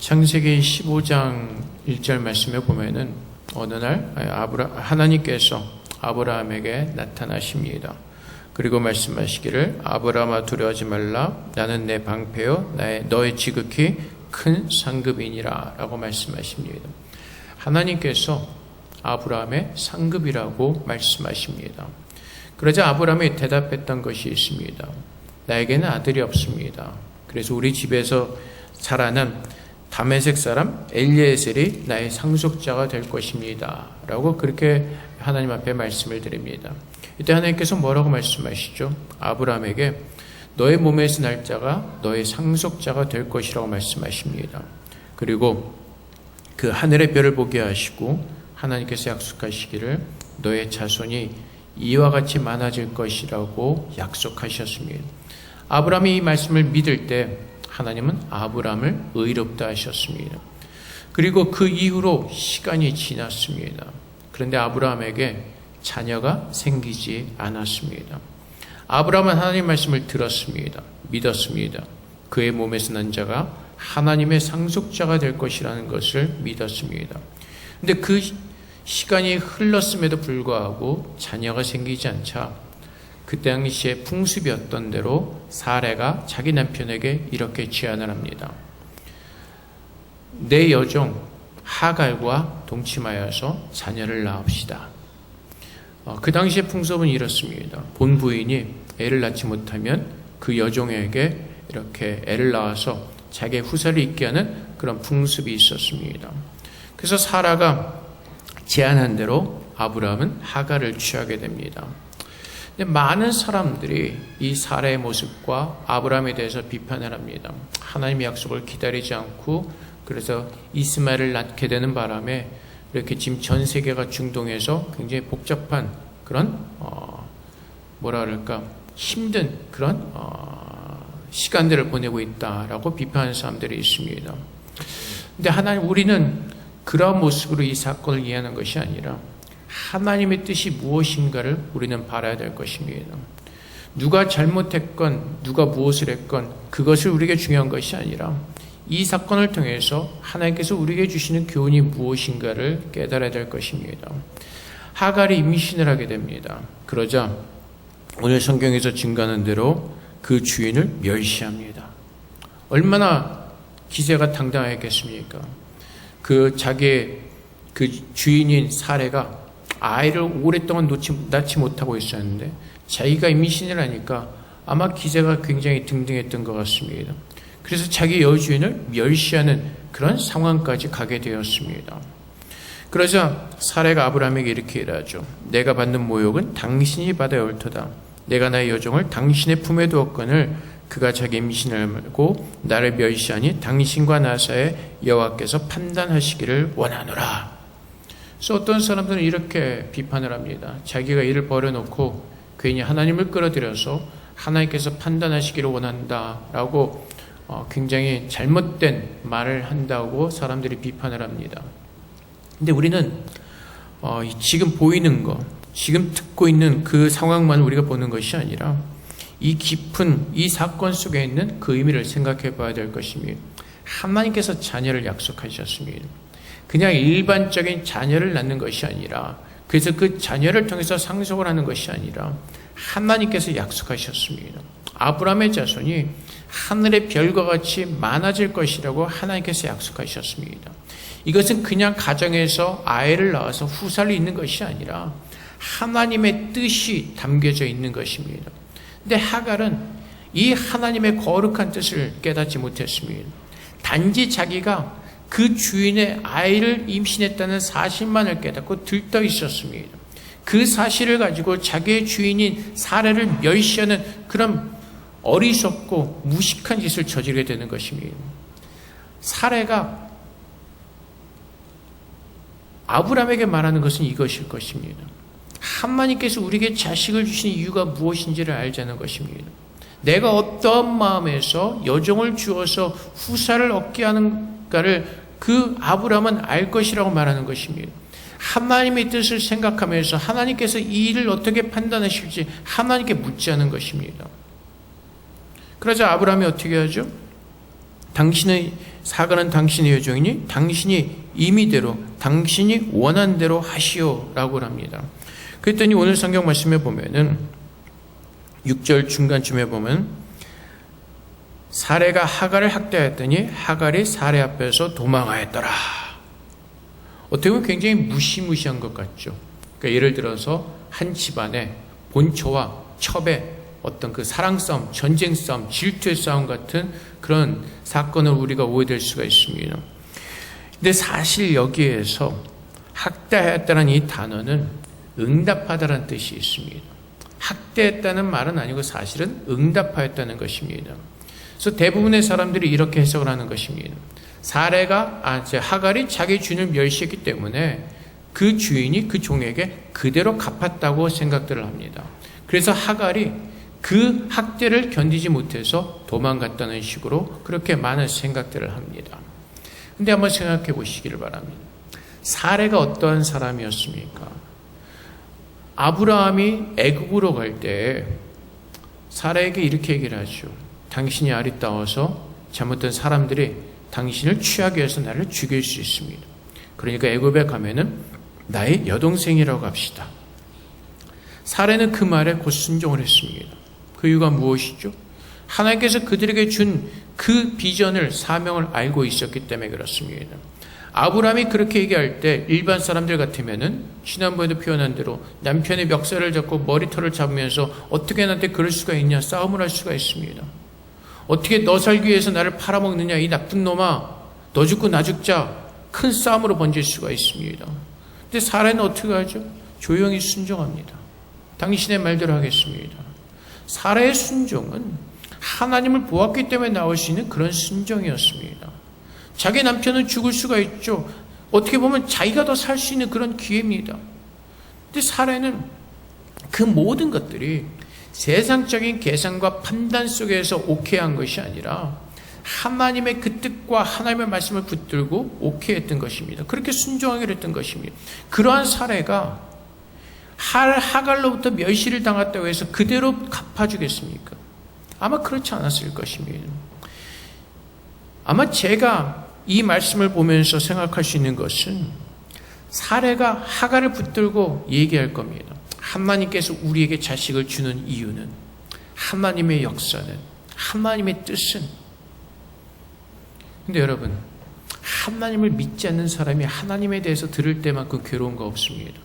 창세기 15장 1절 말씀에 보면은 어느 날 아브라 하나님께서 아브라함에게 나타나십니다. 그리고 말씀하시기를 아브라함아 두려워하지 말라 나는 내 방패요 나의 너의 지극히 큰 상급이니라라고 말씀하십니다. 하나님께서 아브라함의 상급이라고 말씀하십니다. 그러자 아브라함이 대답했던 것이 있습니다. 나에게는 아들이 없습니다. 그래서 우리 집에서 자라는 다메섹 사람 엘리에셀이 나의 상속자가 될 것입니다. 라고 그렇게 하나님 앞에 말씀을 드립니다. 이때 하나님께서 뭐라고 말씀하시죠? 아브라함에게 너의 몸에서 날 자가 너의 상속자가 될 것이라고 말씀하십니다. 그리고 그 하늘의 별을 보게 하시고 하나님께서 약속하시기를 너의 자손이 이와 같이 많아질 것이라고 약속하셨습니다. 아브라함이 이 말씀을 믿을 때 하나님은 아브라함을 의롭다 하셨습니다. 그리고 그 이후로 시간이 지났습니다. 그런데 아브라함에게 자녀가 생기지 않았습니다. 아브라함은 하나님 말씀을 들었습니다. 믿었습니다. 그의 몸에서 난 자가 하나님의 상속자가 될 것이라는 것을 믿었습니다. 근데 그 시간이 흘렀음에도 불구하고 자녀가 생기지 않자 그 당시에 풍습이었던 대로 사례가 자기 남편에게 이렇게 제안을 합니다. 내 여종 하갈과 동침하여서 자녀를 낳읍시다. 어, 그 당시의 풍습은 이렇습니다. 본 부인이 애를 낳지 못하면 그 여종에게 이렇게 애를 낳아서 자기의 후사를 있게 하는 그런 풍습이 있었습니다. 그래서 사라가 제안한 대로 아브라함은 하갈을 취하게 됩니다. 많은 사람들이 이 사라의 모습과 아브라함에 대해서 비판을 합니다. 하나님의 약속을 기다리지 않고 그래서 이스마엘을 낳게 되는 바람에 이렇게 지금 전 세계가 중동에서 굉장히 복잡한 그런 어 뭐라 그럴까 힘든 그런 어 시간들을 보내고 있다라고 비판하는 사람들이 있습니다. 근데 하나님 우리는 그러한 모습으로 이 사건을 이해하는 것이 아니라 하나님의 뜻이 무엇인가를 우리는 바라야 될 것입니다. 누가 잘못했건 누가 무엇을 했건 그것을 우리에게 중요한 것이 아니라 이 사건을 통해서 하나님께서 우리에게 주시는 교훈이 무엇인가를 깨달아야 될 것입니다. 하갈이 임신을 하게 됩니다. 그러자 오늘 성경에서 증가하는 대로 그 주인을 멸시합니다. 얼마나 기세가 당당했겠습니까? 그 자기의 그 주인인 사례가 아이를 오랫동안 놓지, 낳지 못하고 있었는데 자기가 임신을 하니까 아마 기세가 굉장히 등등했던 것 같습니다. 그래서 자기 여주인을 멸시하는 그런 상황까지 가게 되었습니다. 그러자 사례가 아브라함에게 이렇게 일하죠. 내가 받는 모욕은 당신이 받아야 옳도다. 내가 나의 여종을 당신의 품에 두었거늘 그가 자기 임신을 말고 나를 멸시하니 당신과 나 사이에 여호와께서 판단하시기를 원하노라. 그래서 어떤 사람들은 이렇게 비판을 합니다. 자기가 일을 벌여놓고 괜히 하나님을 끌어들여서 하나님께서 판단하시기를 원한다라고 어, 굉장히 잘못된 말을 한다고 사람들이 비판을 합니다. 근데 우리는 어, 지금 보이는 것, 지금 듣고 있는 그 상황만 우리가 보는 것이 아니라 이 깊은 이 사건 속에 있는 그 의미를 생각해 봐야 될 것입니다. 하나님께서 자녀를 약속하셨습니다. 그냥 일반적인 자녀를 낳는 것이 아니라 그래서 그 자녀를 통해서 상속을 하는 것이 아니라 하나님께서 약속하셨습니다. 아브라함의 자손이 하늘의 별과 같이 많아질 것이라고 하나님께서 약속하셨습니다. 이것은 그냥 가정에서 아이를 낳아서 후사를 잇는 것이 아니라 하나님의 뜻이 담겨져 있는 것입니다. 근데 하갈은 이 하나님의 거룩한 뜻을 깨닫지 못했습니다. 단지 자기가 그 주인의 아이를 임신했다는 사실만을 깨닫고 들떠 있었습니다. 그 사실을 가지고 자기의 주인인 사례를 멸시하는 그런 어리석고 무식한 짓을 저지르게 되는 것입니다. 사례가 아브라함에게 말하는 것은 이것일 것입니다. 하나님께서 우리에게 자식을 주신 이유가 무엇인지를 알자는 것입니다. 내가 어떤 마음에서 여종을 주어서 후사를 얻게 하는 가를 그 아브라함은 알 것이라고 말하는 것입니다. 하나님의 뜻을 생각하면서 하나님께서 이 일을 어떻게 판단하실지 하나님께 묻지 않은 것입니다. 그러자 아브라함이 어떻게 하죠? 당신의 사가는 당신의 여종이니 당신이 임의대로 당신이 원한 대로 하시오라고 합니다. 그랬더니 오늘 성경 말씀에 보면은 6절 중간쯤에 보면 사례가 하갈을 학대했더니 하갈이 사례 앞에서 도망하였더라. 어떻게 보면 굉장히 무시무시한 것 같죠. 그러니까 예를 들어서 한 집안에 본처와 첩의 어떤 그 사랑 싸움, 전쟁 싸움, 질투의 싸움 같은 그런 사건을 우리가 오해될 수가 있습니다. 근데 사실 여기에서 학대하였다는 이 단어는 응답하다라는 뜻이 있습니다. 학대했다는 말은 아니고 사실은 응답하였다는 것입니다. 그래서 대부분의 사람들이 이렇게 해석을 하는 것입니다. 사례가 아, 하갈이 자기 주인을 멸시했기 때문에 그 주인이 그 종에게 그대로 갚았다고 생각들을 합니다. 그래서 하갈이 그 학대를 견디지 못해서 도망갔다는 식으로 그렇게 많은 생각들을 합니다. 근데 한번 생각해 보시기를 바랍니다. 사례가 어떠한 사람이었습니까? 아브라함이 애국으로 갈 때 사례에게 이렇게 얘기를 하죠. 당신이 아리따워서 잘못된 사람들이 당신을 취하기 위해서 나를 죽일 수 있습니다. 그러니까 애굽에 가면은 나의 여동생이라고 합시다. 사례는 그 말에 곧 순종을 했습니다. 그 이유가 무엇이죠? 하나님께서 그들에게 준 그 비전을 사명을 알고 있었기 때문에 그렇습니다. 아브라함이 그렇게 얘기할 때 일반 사람들 같으면은 지난번에도 표현한 대로 남편의 멱살을 잡고 머리털을 잡으면서 어떻게 나한테 그럴 수가 있냐 싸움을 할 수가 있습니다. 어떻게 너 살기 위해서 나를 팔아먹느냐 이 나쁜 놈아 너 죽고 나 죽자 큰 싸움으로 번질 수가 있습니다. 근데 사례는 어떻게 하죠? 조용히 순종합니다. 당신의 말대로 하겠습니다. 사례의 순종은 하나님을 보았기 때문에 나올 수 있는 그런 순종이었습니다. 자기 남편은 죽을 수가 있죠. 어떻게 보면 자기가 더 살 수 있는 그런 기회입니다. 근데 사례는 그 모든 것들이 세상적인 계산과 판단 속에서 오케이한 것이 아니라 하나님의 그 뜻과 하나님의 말씀을 붙들고 오케이했던 것입니다. 그렇게 순종하기로 했던 것입니다. 그러한 사례가 하갈로부터 멸시를 당했다고 해서 그대로 갚아주겠습니까? 아마 그렇지 않았을 것입니다. 아마 제가 이 말씀을 보면서 생각할 수 있는 것은 사례가 하갈을 붙들고 얘기할 겁니다. 하나님께서 우리에게 자식을 주는 이유는 하나님의 역사는 하나님의 뜻은 근데 여러분 하나님을 믿지 않는 사람이 하나님에 대해서 들을 때만큼 괴로운 거 없습니다.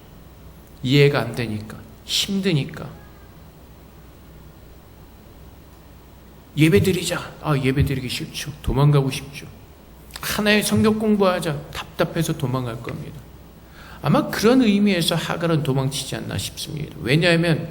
이해가 안 되니까 힘드니까 예배 드리자. 아, 예배 드리기 싫죠. 도망가고 싶죠. 하나의 성경 공부하자. 답답해서 도망갈 겁니다. 아마 그런 의미에서 하갈은 도망치지 않나 싶습니다. 왜냐하면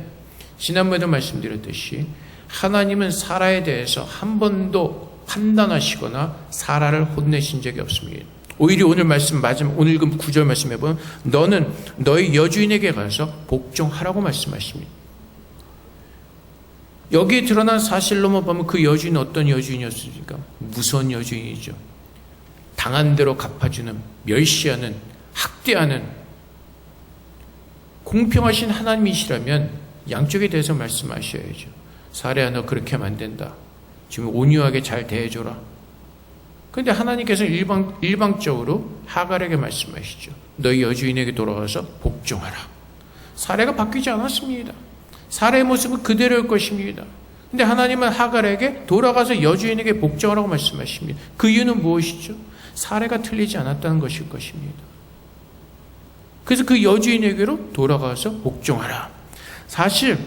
지난번에도 말씀드렸듯이 하나님은 사라에 대해서 한 번도 판단하시거나 사라를 혼내신 적이 없습니다. 오히려 오늘 말씀 맞으면 오늘 그 구절 말씀해 보면 너는 너희 여주인에게 가서 복종하라고 말씀하십니다. 여기에 드러난 사실로만 보면 그 여주인은 어떤 여주인이었습니까? 무서운 여주인이죠. 당한 대로 갚아주는, 멸시하는, 학대하는, 공평하신 하나님이시라면 양쪽에 대해서 말씀하셔야죠. 사례야, 너 그렇게 하면 안 된다. 지금 온유하게 잘 대해줘라. 근데 하나님께서 일방, 일방적으로 하갈에게 말씀하시죠. 너희 여주인에게 돌아와서 복종하라. 사례가 바뀌지 않았습니다. 사례의 모습은 그대로일 것입니다. 근데 하나님은 하갈에게 돌아가서 여주인에게 복종하라고 말씀하십니다. 그 이유는 무엇이죠? 사례가 틀리지 않았다는 것일 것입니다. 그래서 그 여주인에게로 돌아가서 복종하라. 사실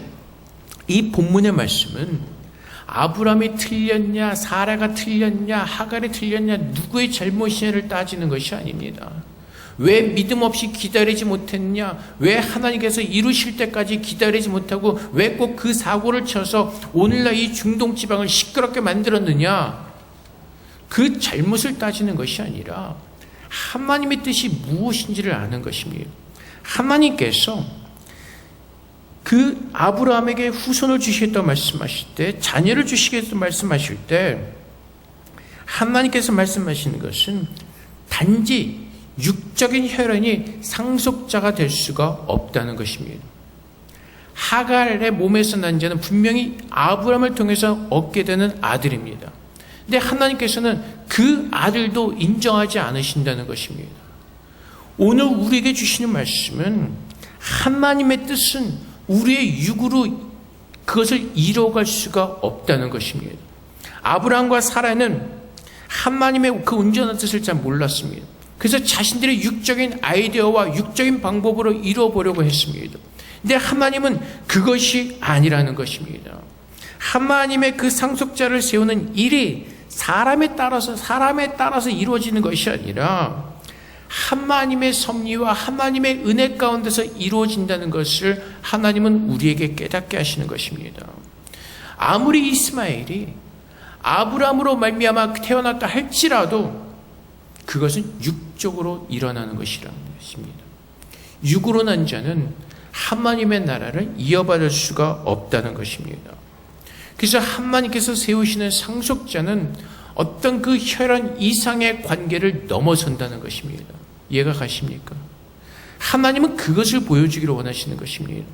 이 본문의 말씀은 아브라함이 틀렸냐, 사라가 틀렸냐, 하갈이 틀렸냐, 누구의 잘못이냐를 따지는 것이 아닙니다. 왜 믿음 없이 기다리지 못했냐? 왜 하나님께서 이루실 때까지 기다리지 못하고 왜 꼭 그 사고를 쳐서 오늘날 이 중동 지방을 시끄럽게 만들었느냐? 그 잘못을 따지는 것이 아니라 하나님의 뜻이 무엇인지를 아는 것입니다. 하나님께서 그 아브라함에게 후손을 주시겠다고 말씀하실 때, 자녀를 주시겠다고 말씀하실 때, 하나님께서 말씀하시는 것은 단지 육적인 혈연이 상속자가 될 수가 없다는 것입니다. 하갈의 몸에서 난 자는 분명히 아브라함을 통해서 얻게 되는 아들입니다. 근데 하나님께서는 그 아들도 인정하지 않으신다는 것입니다. 오늘 우리에게 주시는 말씀은 하나님의 뜻은 우리의 육으로 그것을 이뤄갈 수가 없다는 것입니다. 아브라함과 사라는 하나님의 그 온전한 뜻을 잘 몰랐습니다. 그래서 자신들의 육적인 아이디어와 육적인 방법으로 이루어보려고 했습니다. 근데 하나님은 그것이 아니라는 것입니다. 하나님의 그 상속자를 세우는 일이 사람에 따라서 사람에 따라서 이루어지는 것이 아니라 하나님의 섭리와 하나님의 은혜 가운데서 이루어진다는 것을 하나님은 우리에게 깨닫게 하시는 것입니다. 아무리 이스마엘이 아브라함으로 말미암아 태어났다 할지라도 그것은 육적으로 일어나는 것이라는 것입니다. 육으로 난 자는 하나님의 나라를 이어받을 수가 없다는 것입니다. 그래서 하나님께서 세우시는 상속자는 어떤 그 혈연 이상의 관계를 넘어선다는 것입니다. 이해가 가십니까? 하나님은 그것을 보여주기를 원하시는 것입니다.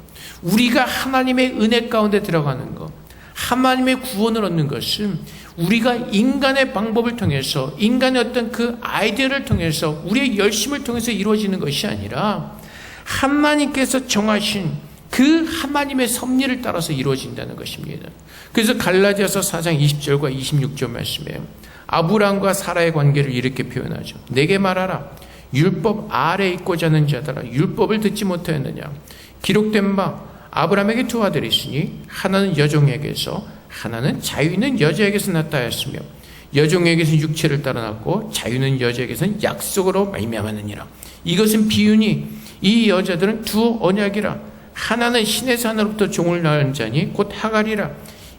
우리가 하나님의 은혜 가운데 들어가는 것, 하나님의 구원을 얻는 것은 우리가 인간의 방법을 통해서, 인간의 어떤 그 아이디어를 통해서, 우리의 열심을 통해서 이루어지는 것이 아니라 하나님께서 정하신 그 하나님의 섭리를 따라서 이루어진다는 것입니다. 그래서 갈라디아서 4장 20절과 26절 말씀에 아브라함과 사라의 관계를 이렇게 표현하죠. 내게 말하라. 율법 아래 있고자 하는 자들아 율법을 듣지 못하였느냐. 기록된 바 아브라함에게 두 아들이 있으니 하나는 여종에게서 하나는 자유 있는 여자에게서 났다 하였으며 여종에게서 육체를 따라 났고 자유는 여자에게서는 약속으로 말미암았느니라. 이것은 비유니 이 여자들은 두 언약이라 하나는 신의 산으로부터 종을 낳은 자니 곧 하갈이라.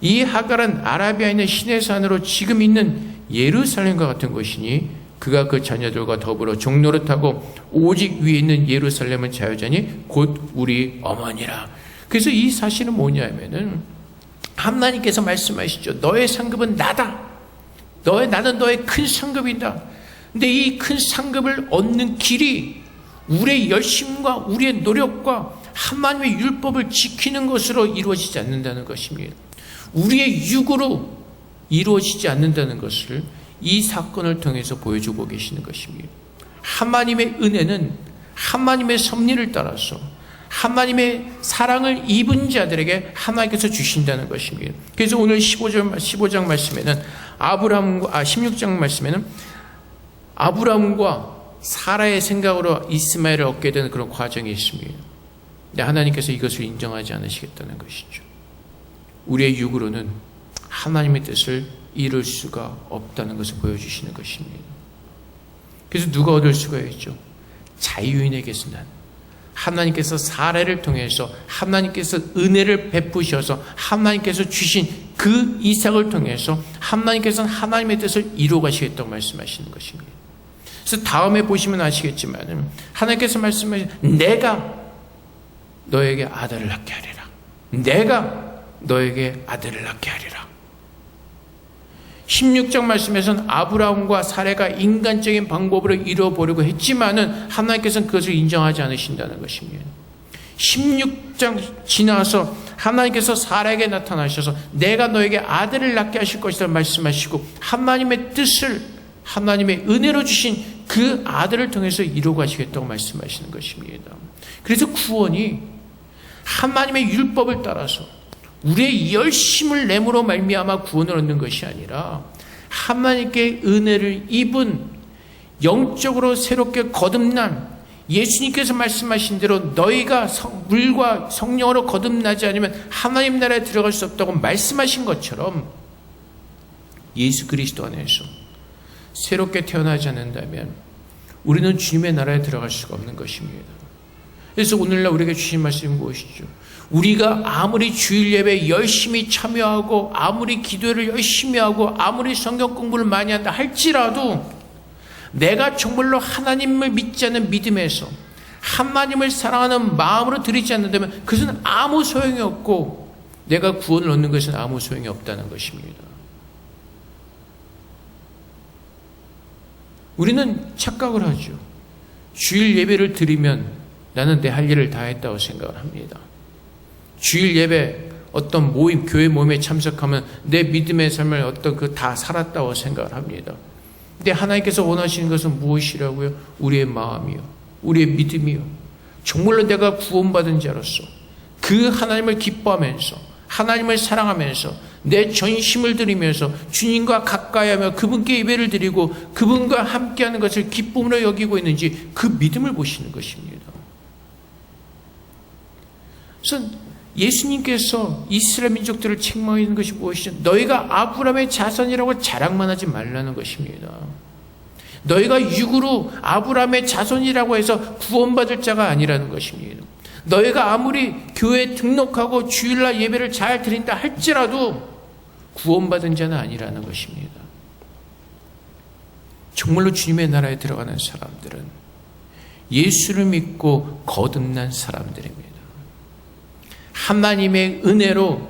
이 하갈은 아라비아에 있는 신의 산으로 지금 있는 예루살렘과 같은 곳이니 그가 그 자녀들과 더불어 종노릇하고 오직 위에 있는 예루살렘은 자유자니 곧 우리 어머니라. 그래서 이 사실은 뭐냐면은 하나님께서 말씀하시죠. 너의 상급은 나다. 너의 나는 너의 큰 상급이다. 근데 이 큰 상급을 얻는 길이 우리의 열심과 우리의 노력과 하나님의 율법을 지키는 것으로 이루어지지 않는다는 것입니다. 우리의 육으로 이루어지지 않는다는 것을 이 사건을 통해서 보여주고 계시는 것입니다. 하나님의 은혜는 하나님의 섭리를 따라서 하나님의 사랑을 입은 자들에게 하나님께서 주신다는 것입니다. 그래서 오늘 15절, 15장 말씀에는 아브라함과, 아, 16장 말씀에는 아브라함과 사라의 생각으로 이스마엘을 얻게 되는 그런 과정이 있습니다. 근데 하나님께서 이것을 인정하지 않으시겠다는 것이죠. 우리의 육으로는 하나님의 뜻을 이룰 수가 없다는 것을 보여주시는 것입니다. 그래서 누가 얻을 수가 있죠? 자유인에게서 난 하나님께서 사례를 통해서 하나님께서 은혜를 베푸셔서 하나님께서 주신 그 이삭을 통해서 하나님께서는 하나님의 뜻을 이루어 가시겠다고 말씀하시는 것입니다. 그래서 다음에 보시면 아시겠지만 하나님께서 말씀하신 내가 너에게 아들을 낳게 하리라. 내가 너에게 아들을 낳게 하리라. 16장 말씀에서는 아브라함과 사례가 인간적인 방법으로 이루어보려고 했지만은 하나님께서는 그것을 인정하지 않으신다는 것입니다. 16장 지나서 하나님께서 사례에게 나타나셔서 내가 너에게 아들을 낳게 하실 것이라 말씀하시고 하나님의 뜻을 하나님의 은혜로 주신 그 아들을 통해서 이루어 가시겠다고 말씀하시는 것입니다. 그래서 구원이 하나님의 율법을 따라서 우리의 열심을 내므로 말미암아 구원을 얻는 것이 아니라 하나님께 은혜를 입은 영적으로 새롭게 거듭난 예수님께서 말씀하신 대로 너희가 성, 물과 성령으로 거듭나지 않으면 하나님 나라에 들어갈 수 없다고 말씀하신 것처럼 예수 그리스도 안에서 새롭게 태어나지 않는다면 우리는 주님의 나라에 들어갈 수가 없는 것입니다. 그래서 오늘날 우리에게 주신 말씀이 무엇이죠? 우리가 아무리 주일 예배 열심히 참여하고 아무리 기도를 열심히 하고 아무리 성경 공부를 많이 한다 할지라도 내가 정말로 하나님을 믿지 않는 믿음에서 하나님을 사랑하는 마음으로 드리지 않는다면 그것은 아무 소용이 없고 내가 구원을 얻는 것은 아무 소용이 없다는 것입니다. 우리는 착각을 하죠. 주일 예배를 드리면 나는 내 할 일을 다 했다고 생각을 합니다. 주일 예배 어떤 모임, 교회 모임에 참석하면 내 믿음의 삶을 어떤 그 다 살았다고 생각을 합니다. 근데 하나님께서 원하시는 것은 무엇이라고요? 우리의 마음이요. 우리의 믿음이요. 정말로 내가 구원받은 자로서 그 하나님을 기뻐하면서 하나님을 사랑하면서 내 전심을 드리면서 주님과 가까이 하며 그분께 예배를 드리고 그분과 함께하는 것을 기쁨으로 여기고 있는지 그 믿음을 보시는 것입니다. 그래서 예수님께서 이스라엘 민족들을 책망하는 것이 무엇이죠? 너희가 아브라함의 자손이라고 자랑만 하지 말라는 것입니다. 너희가 육으로 아브라함의 자손이라고 해서 구원받을 자가 아니라는 것입니다. 너희가 아무리 교회에 등록하고 주일날 예배를 잘 드린다 할지라도 구원받은 자는 아니라는 것입니다. 정말로 주님의 나라에 들어가는 사람들은 예수를 믿고 거듭난 사람들입니다. 하나님의 은혜로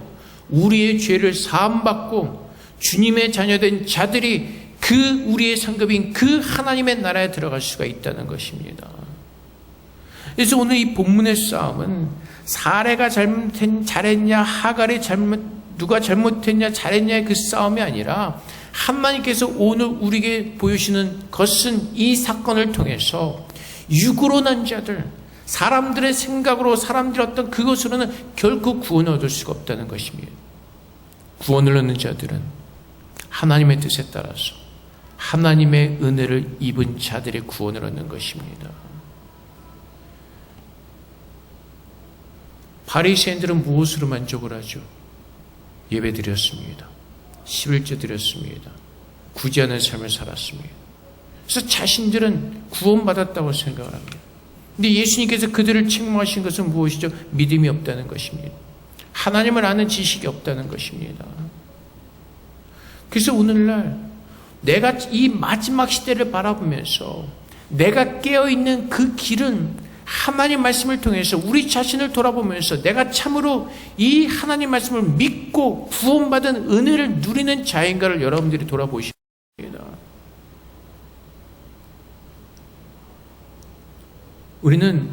우리의 죄를 사함받고 주님의 자녀된 자들이 그 우리의 상급인 그 하나님의 나라에 들어갈 수가 있다는 것입니다. 그래서 오늘 이 본문의 싸움은 사례가 잘못했, 잘했냐, 하갈이 잘못, 누가 잘못했냐, 잘했냐의 그 싸움이 아니라 하나님께서 오늘 우리에게 보여주시는 것은 이 사건을 통해서 육으로 난 자들, 사람들의 생각으로 사람들의 어떤 그것으로는 결코 구원을 얻을 수가 없다는 것입니다. 구원을 얻는 자들은 하나님의 뜻에 따라서 하나님의 은혜를 입은 자들의 구원을 얻는 것입니다. 바리새인들은 무엇으로 만족을 하죠? 예배 드렸습니다. 11조 드렸습니다. 않은 삶을 살았습니다. 그래서 자신들은 구원받았다고 생각을 합니다. 근데 예수님께서 그들을 책망하신 것은 무엇이죠? 믿음이 없다는 것입니다. 하나님을 아는 지식이 없다는 것입니다. 그래서 오늘날 내가 이 마지막 시대를 바라보면서 내가 깨어있는 그 길은 하나님 말씀을 통해서 우리 자신을 돌아보면서 내가 참으로 이 하나님 말씀을 믿고 구원받은 은혜를 누리는 자인가를 여러분들이 돌아보십니다. 우리는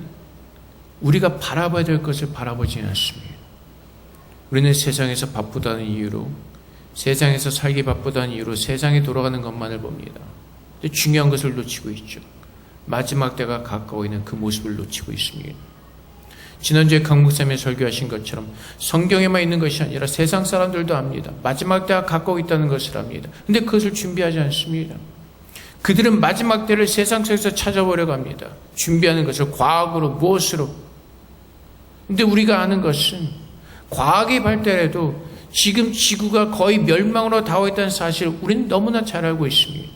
우리가 바라봐야 될 것을 바라보지 않습니다. 우리는 세상에서 바쁘다는 이유로 세상에서 살기 바쁘다는 이유로 세상에 돌아가는 것만을 봅니다. 중요한 것을 놓치고 있죠. 마지막 때가 가까워 있는 그 모습을 놓치고 있습니다. 지난주에 강목사님이 설교하신 것처럼 성경에만 있는 것이 아니라 세상 사람들도 압니다. 마지막 때가 가까워 있다는 것을 압니다. 근데 그것을 준비하지 않습니다. 그들은 마지막 때를 세상 속에서 찾아보려고 합니다. 준비하는 것을 과학으로 무엇으로. 근데 우리가 아는 것은 과학이 발달해도 지금 지구가 거의 멸망으로 닿아 있다는 사실을 우리는 너무나 잘 알고 있습니다.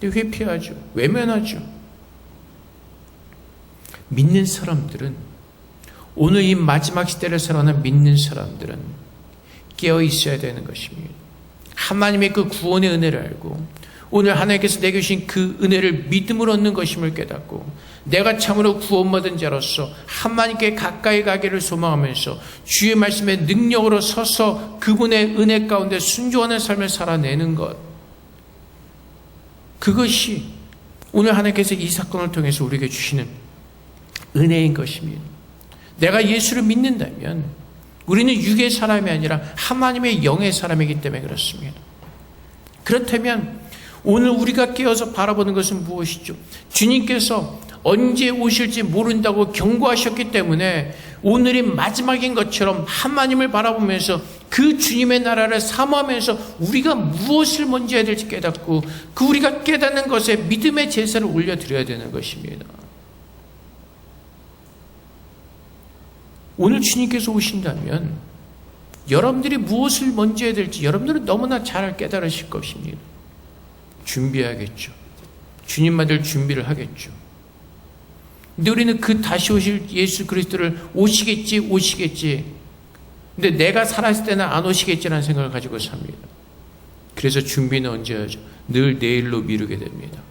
근데 회피하죠. 외면하죠. 믿는 사람들은 오늘 이 마지막 시대를 살아가는 믿는 사람들은 깨어 있어야 되는 것입니다. 하나님의 그 구원의 은혜를 알고 오늘 하나님께서 내게 주신 그 은혜를 믿음으로 얻는 것임을 깨닫고 내가 참으로 구원받은 자로서 하나님께 가까이 가기를 소망하면서 주의 말씀의 능력으로 서서 그분의 은혜 가운데 순종하는 삶을 살아내는 것 그것이 오늘 하나님께서 이 사건을 통해서 우리에게 주시는 은혜인 것입니다. 내가 예수를 믿는다면 우리는 육의 사람이 아니라 하나님의 영의 사람이기 때문에 그렇습니다. 그렇다면 오늘 우리가 깨어서 바라보는 것은 무엇이죠? 주님께서 언제 오실지 모른다고 경고하셨기 때문에 오늘이 마지막인 것처럼 하나님을 바라보면서 그 주님의 나라를 사모하면서 우리가 무엇을 먼저 해야 될지 깨닫고 그 우리가 깨닫는 것에 믿음의 제사를 올려드려야 되는 것입니다. 오늘 주님께서 오신다면 여러분들이 무엇을 먼저 해야 될지 여러분들은 너무나 잘 깨달으실 것입니다. 준비해야겠죠. 주님 만들 준비를 하겠죠. 근데 우리는 그 다시 오실 예수 그리스도를 오시겠지, 오시겠지. 근데 내가 살았을 때는 안 오시겠지라는 생각을 가지고 삽니다. 그래서 준비는 언제 하죠? 늘 내일로 미루게 됩니다.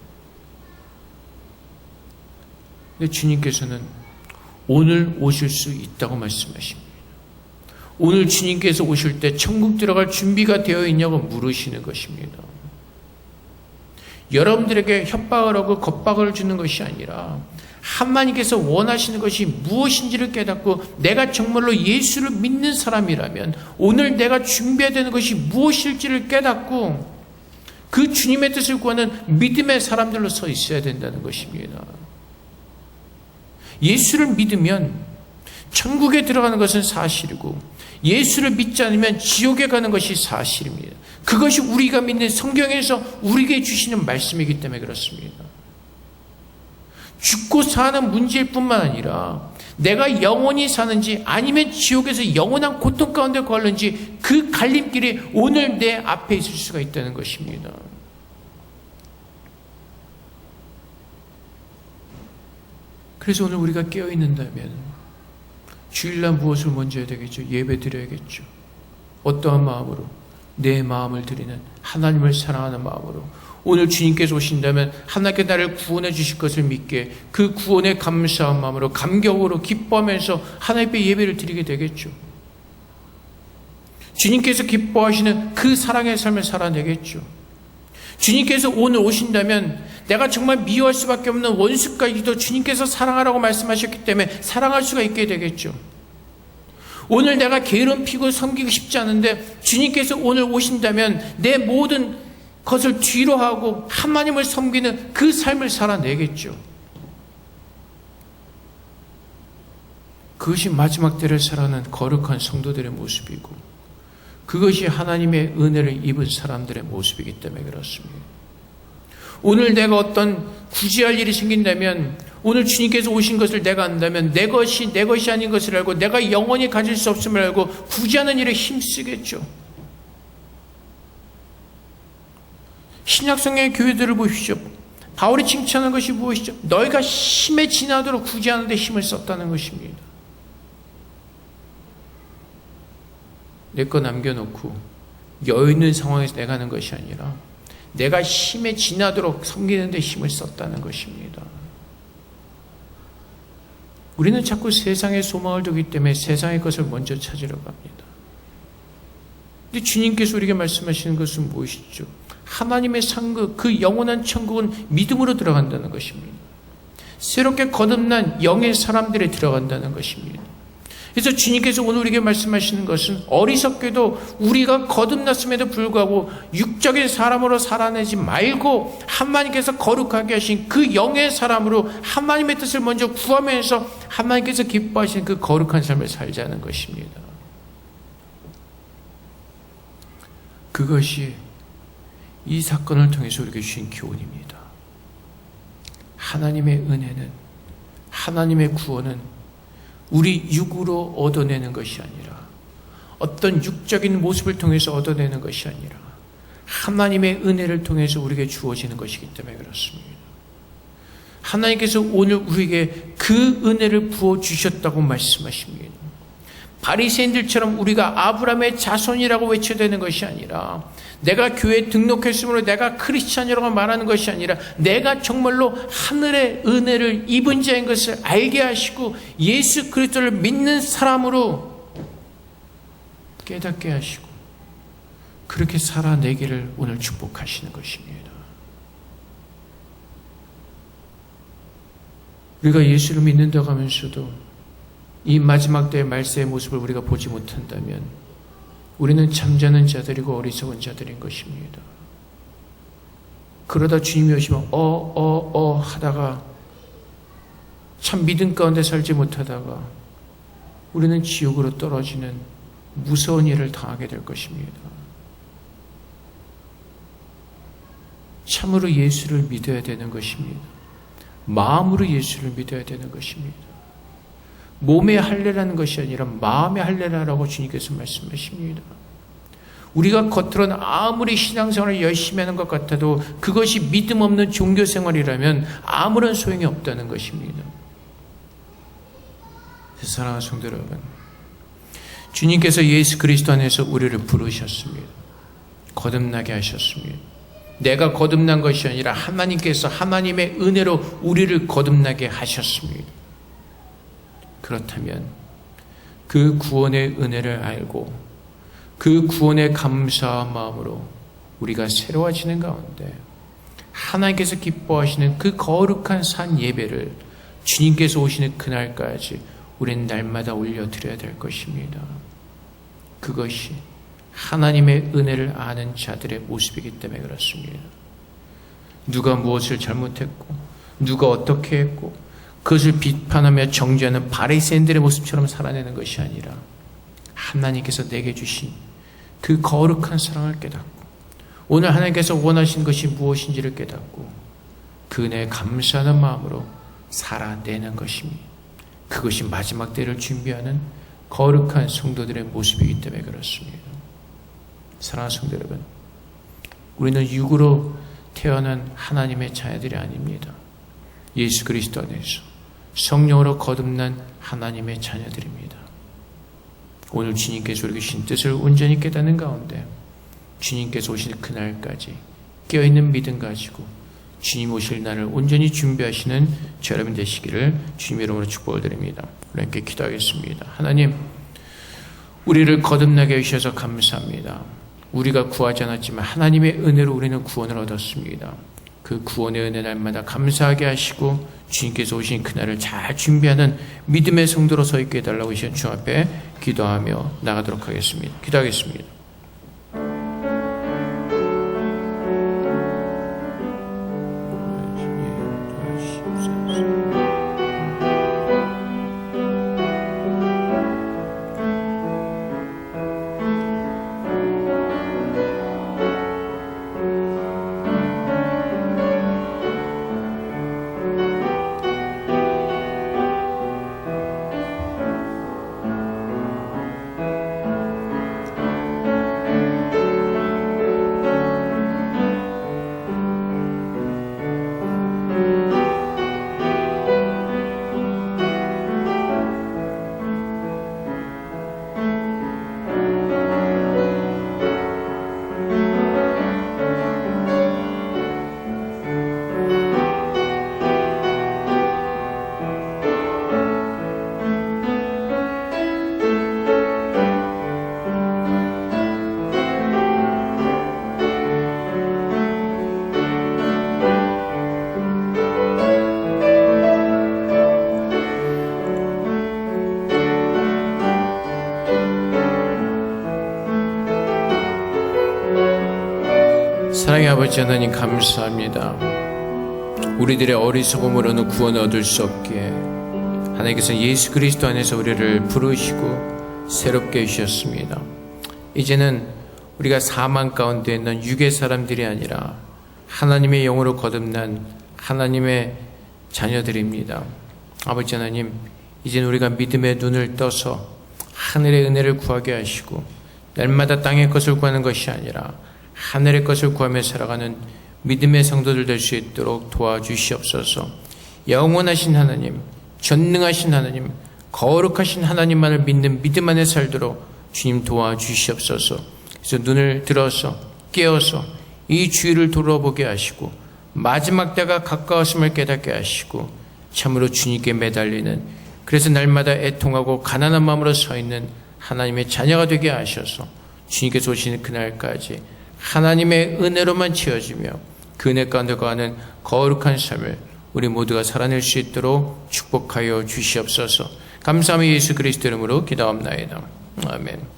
근데 주님께서는 오늘 오실 수 있다고 말씀하십니다. 오늘 주님께서 오실 때 천국 들어갈 준비가 되어 있냐고 물으시는 것입니다. 여러분들에게 협박을 하고 겁박을 주는 것이 아니라 하나님께서 원하시는 것이 무엇인지를 깨닫고 내가 정말로 예수를 믿는 사람이라면 오늘 내가 준비해야 되는 것이 무엇일지를 깨닫고 그 주님의 뜻을 구하는 믿음의 사람들로 서 있어야 된다는 것입니다. 예수를 믿으면 천국에 들어가는 것은 사실이고 예수를 믿지 않으면 지옥에 가는 것이 사실입니다. 그것이 우리가 믿는 성경에서 우리에게 주시는 말씀이기 때문에 그렇습니다. 죽고 사는 문제일 뿐만 아니라 내가 영원히 사는지 아니면 지옥에서 영원한 고통 가운데 걸는지 그 갈림길이 오늘 내 앞에 있을 수가 있다는 것입니다. 그래서 오늘 우리가 깨어 있는다면 주일날 무엇을 먼저 해야 되겠죠? 예배 드려야겠죠. 어떠한 마음으로 내 마음을 드리는 하나님을 사랑하는 마음으로 오늘 주님께서 오신다면 하나님께 나를 구원해 주실 것을 믿게 그 구원에 감사한 마음으로 감격으로 기뻐하면서 하나님께 예배를 드리게 되겠죠. 주님께서 기뻐하시는 그 사랑의 삶을 살아내겠죠. 주님께서 오늘 오신다면 내가 정말 미워할 수밖에 없는 원수까지도 주님께서 사랑하라고 말씀하셨기 때문에 사랑할 수가 있게 되겠죠. 오늘 내가 게으름 피고 섬기고 싶지 않은데 주님께서 오늘 오신다면 내 모든 것을 뒤로 하고 하나님을 섬기는 그 삶을 살아내겠죠. 그것이 마지막 때를 살아가는 거룩한 성도들의 모습이고 그것이 하나님의 은혜를 입은 사람들의 모습이기 때문에 그렇습니다. 오늘 내가 어떤 구제할 일이 생긴다면 오늘 주님께서 오신 것을 내가 안다면 내 것이 내 것이 아닌 것을 알고 내가 영원히 가질 수 없음을 알고 구제하는 일에 힘쓰겠죠. 신약성의 교회들을 보십시오. 바울이 칭찬하는 것이 무엇이죠? 너희가 힘에 지나도록 구제하는 데 힘을 썼다는 것입니다. 내 거 남겨놓고 여유 있는 상황에서 내가 하는 것이 아니라 내가 힘에 지나도록 섬기는 데 힘을 썼다는 것입니다. 우리는 자꾸 세상의 소망을 두기 때문에 세상의 것을 먼저 찾으러 갑니다. 근데 주님께서 우리에게 말씀하시는 것은 무엇이죠? 하나님의 상급, 그 영원한 천국은 믿음으로 들어간다는 것입니다. 새롭게 거듭난 영의 사람들이 들어간다는 것입니다. 그래서 주님께서 오늘 우리에게 말씀하시는 것은 어리석게도 우리가 거듭났음에도 불구하고 육적인 사람으로 살아내지 말고 하나님께서 거룩하게 하신 그 영의 사람으로 하나님의 뜻을 먼저 구하면서 하나님께서 기뻐하시는 그 거룩한 삶을 살자는 것입니다. 그것이 이 사건을 통해서 우리에게 주신 교훈입니다. 하나님의 은혜는 하나님의 구원은 우리 육으로 얻어내는 것이 아니라 어떤 육적인 모습을 통해서 얻어내는 것이 아니라 하나님의 은혜를 통해서 우리에게 주어지는 것이기 때문에 그렇습니다. 하나님께서 오늘 우리에게 그 은혜를 부어 주셨다고 말씀하십니다. 바리새인들처럼 우리가 아브라함의 자손이라고 외쳐야 되는 것이 아니라 내가 교회에 등록했으므로 내가 크리스찬이라고 말하는 것이 아니라 내가 정말로 하늘의 은혜를 입은 자인 것을 알게 하시고 예수 그리스도를 믿는 사람으로 깨닫게 하시고 그렇게 살아내기를 오늘 축복하시는 것입니다. 우리가 예수를 믿는다고 하면서도 이 마지막 때의 말세의 모습을 우리가 보지 못한다면 우리는 잠자는 자들이고 어리석은 자들인 것입니다. 그러다 주님이 오시면 어, 어, 어 하다가 참 믿음 가운데 살지 못하다가 우리는 지옥으로 떨어지는 무서운 일을 당하게 될 것입니다. 참으로 예수를 믿어야 되는 것입니다. 마음으로 예수를 믿어야 되는 것입니다. 몸의 할례라는 것이 아니라 마음의 할례라라고 주님께서 말씀하십니다. 우리가 겉으로는 아무리 신앙생활을 열심히 하는 것 같아도 그것이 믿음 없는 종교 생활이라면 아무런 소용이 없다는 것입니다. 사랑하는 성도 여러분, 주님께서 예수 그리스도 안에서 우리를 부르셨습니다. 거듭나게 하셨습니다. 내가 거듭난 것이 아니라 하나님께서 하나님의 은혜로 우리를 거듭나게 하셨습니다. 그렇다면 그 구원의 은혜를 알고 그 구원의 감사한 마음으로 우리가 새로워지는 가운데 하나님께서 기뻐하시는 그 거룩한 산 예배를 주님께서 오시는 그날까지 우리는 날마다 올려드려야 될 것입니다. 그것이 하나님의 은혜를 아는 자들의 모습이기 때문에 그렇습니다. 누가 무엇을 잘못했고 누가 어떻게 했고 그것을 비판하며 정죄하는 바리새인들의 모습처럼 살아내는 것이 아니라 하나님께서 내게 주신 그 거룩한 사랑을 깨닫고 오늘 하나님께서 원하신 것이 무엇인지를 깨닫고 그 은혜에 감사하는 마음으로 살아내는 것입니다. 그것이 마지막 때를 준비하는 거룩한 성도들의 모습이기 때문에 그렇습니다. 사랑하는 성도 여러분, 우리는 육으로 태어난 하나님의 자녀들이 아닙니다. 예수 그리스도 안에서 성령으로 거듭난 하나님의 자녀들입니다. 오늘 주님께서 우리에게 주신 뜻을 온전히 깨닫는 가운데 주님께서 오실 그날까지 깨어있는 믿음 가지고 주님 오실 날을 온전히 준비하시는 저 여러분 되시기를 주님 이름으로 축복을 드립니다. 우리 함께 기도하겠습니다. 하나님, 우리를 거듭나게 해주셔서 감사합니다. 우리가 구하지 않았지만 하나님의 은혜로 우리는 구원을 얻었습니다. 그 구원의 은혜 날마다 감사하게 하시고 주님께서 오신 그날을 잘 준비하는 믿음의 성도로 서 있게 해달라고 이시간 주 앞에 기도하며 나가도록 하겠습니다. 기도하겠습니다. 아버지 하나님 감사합니다. 우리들의 어리석음으로는 구원을 얻을 수 없기에 하나님께서 예수 그리스도 안에서 우리를 부르시고 새롭게 해주셨습니다. 이제는 우리가 사망 가운데 있는 육의 사람들이 아니라 하나님의 영으로 거듭난 하나님의 자녀들입니다. 아버지 하나님, 이제는 우리가 믿음의 눈을 떠서 하늘의 은혜를 구하게 하시고 날마다 땅의 것을 구하는 것이 아니라 하늘의 것을 구하며 살아가는 믿음의 성도들 될 수 있도록 도와주시옵소서. 영원하신 하나님, 전능하신 하나님, 거룩하신 하나님만을 믿는 믿음 안에 살도록 주님 도와주시옵소서. 그래서 눈을 들어서 깨어서 이 주위를 돌아보게 하시고 마지막 때가 가까웠음을 깨닫게 하시고 참으로 주님께 매달리는 그래서 날마다 애통하고 가난한 마음으로 서 있는 하나님의 자녀가 되게 하셔서 주님께서 오시는 그날까지 하나님의 은혜로만 채워지며 그 은혜 가운데 거하는 거룩한 삶을 우리 모두가 살아낼 수 있도록 축복하여 주시옵소서. 감사함의 예수 그리스도 이름으로 기도합나이다. 아멘.